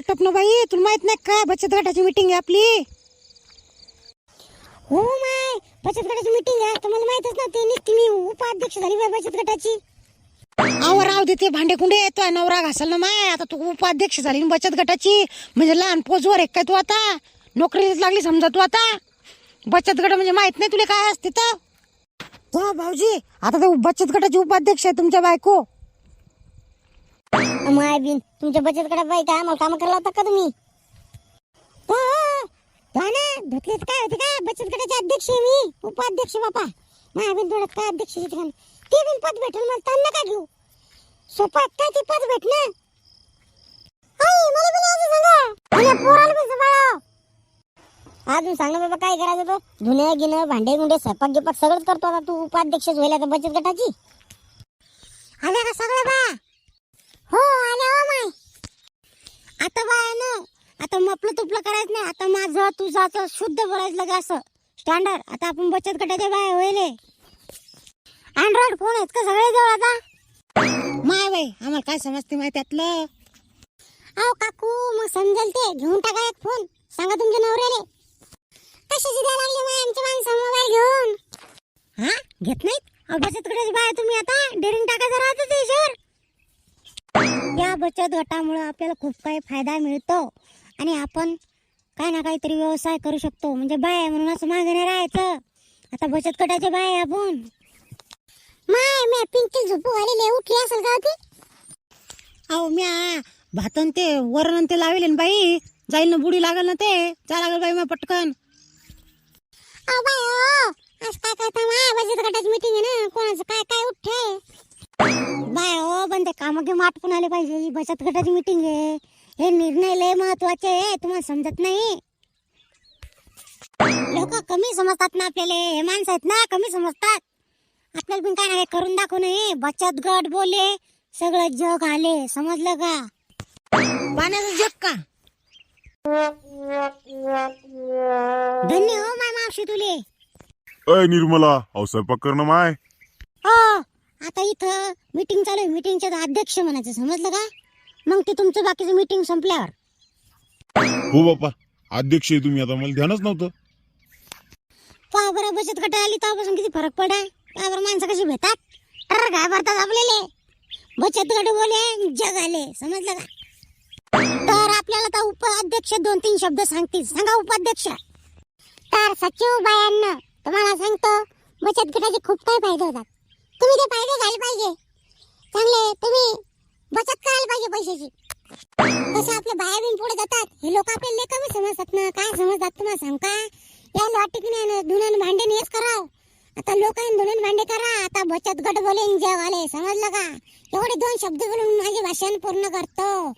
आटप ना बाई तुला माहीत नाही का बचत गटाची मीटिंग आहे आपली? हो माय बचत गटाची मीटिंग आहे तुम्हाला माहितच नव्हती नुसती मी उपाध्यक्ष झाली बाई बचत गटाची. आवर राव देते भांडे कुंडे तो नवरा घासल ना माय आता तू उपाध्यक्ष झाली ना बचत गटाची म्हणजे लहान पोजवर एक काय तू आता? नोकरीला लागली समजा तू आता? बचत गट म्हणजे माहीत नाही तुला काय असते तर? हो भाऊजी आता ते बचत गटाची उपाध्यक्ष आहे तुमच्या बायको. माय बिन. तुमच्या बचत गटात बाई काय मला काम करायला होता का तुम्ही? हो, हो. ना धुतले काय होते का? बचत गटाचे अध्यक्ष आहे मी. उपाध्यक्ष बापा. माय बिन थोडं काय अध्यक्ष आहे ते बिन पद भेटेल मला त्यांना काय घेऊ. सोपं काय ते पद भेटणं. हो, अजून सांग ना बाबा काय करायचं तो? धुणे गिणं भांडे गुंडे स्वयंपाक गिपाक सगळंच करतो आता तू उपाध्यक्षच होईल बचत गटाची. आल्या का सगळं बा? हो आल्या हो माय. आता बाय ना आता मपलं तुपलं करायचं नाही. आता माझं तुझं आता शुद्ध बोलायचं लगे असं. स्टँडर्ड आता आपण बचत गटाच्या बाय होईल. अँड्रॉइड फोन आहेत का सगळे जवळ आता? माय बाई आम्हाला काय समजते माहिती त्यातलं? अहो काकू मग समजेल ते. घेऊन टाका एक फोन सांगा तुमच्या नवऱ्याले. कशाची द्यायला लागली माय आमच्या माणसं मोबाईल घेऊन? हा? घेत नाहीत? अहो, बचत गटाची बाय तुम्ही आता डेअरिंग त्याच्यावर या बचत गटामुळे आपल्याला खूप काही फायदा मिळतो. आणि आपण काही ना काहीतरी व्यवसाय करू शकतो. म्हणजे बाय म्हणून असं मागे नाही राहायचं. आता बचत गटाचे बाय आपण. माय मी पिंकी झोपू आलेले उठली असेल का होती अहो म्या भातन ते वरण ते लावेल ना बाई. जाईल ना बुडी लागल ना ते. जा लागल बाई मग पटकन. अहो बाय हो. आज काय करता माय? बचत गटाची मीटिंग आहे ना. कोणाचं काय काय उठे बाय हो पण ते काम घेऊन आटपून आले पाहिजे. ही बचत गटाची मीटिंग आहे. हे निर्णय लय महत्त्वाचे आहे. तुम्हाला समजत नाही? लोक कमी समजतात ना आपल्याला. हे माणसं आहेत ना कमी समजतात. आपल्याला पण काय ना काय करून दाखवू नये बचत गट बोले सगळं जग आले. समजलं का? पाण्याचं जग का? धन्य हो माय मावशी तुले. अय निर्मला. अहो स्वयंपाक करणं माय. हो. आता इथं मीटिंग चालू आहे. मीटिंगच्या अध्यक्ष म्हणायचं समजलं का? मग ते तुमचं बाकीचं मीटिंग संपल्यावर. हो बापा अध्यक्ष आहे तुम्ही आता. मला ध्यानच नव्हतं. पहा बरं बचत गट आली तेव्हापासून किती फरक पडा पहा बरं माणसं कशी भेटतात? तर काय भरतात आपल्याला? बचत गट बोले जग आले समजलं का? तर आपल्याला तर उपाध्यक्ष दोन तीन शब्द सांगतील. सांगा उपाध्यक्ष. तर सचिव बायांना तुम्हाला सांगतो बचत गटाचे खूप काही फायदे होतात. तुम्ही ते फायदे घ्यायला पाहिजे. चांगले तुम्ही बचत करायला पाहिजे पैशाची. कसं आपले बाया बिन पुढे जातात. हे लोक आपल्याला लय कमी समजतात ना. काय समजतात तुम्हाला सांग का? या लॉटिकने धुणन भांडे नेस कराव. आता लोक धुणन भांडे करा. आता बचत गट बोलेन जग समजलं का? एवढे दोन शब्द बोलून माझी भाषण पूर्ण करतो.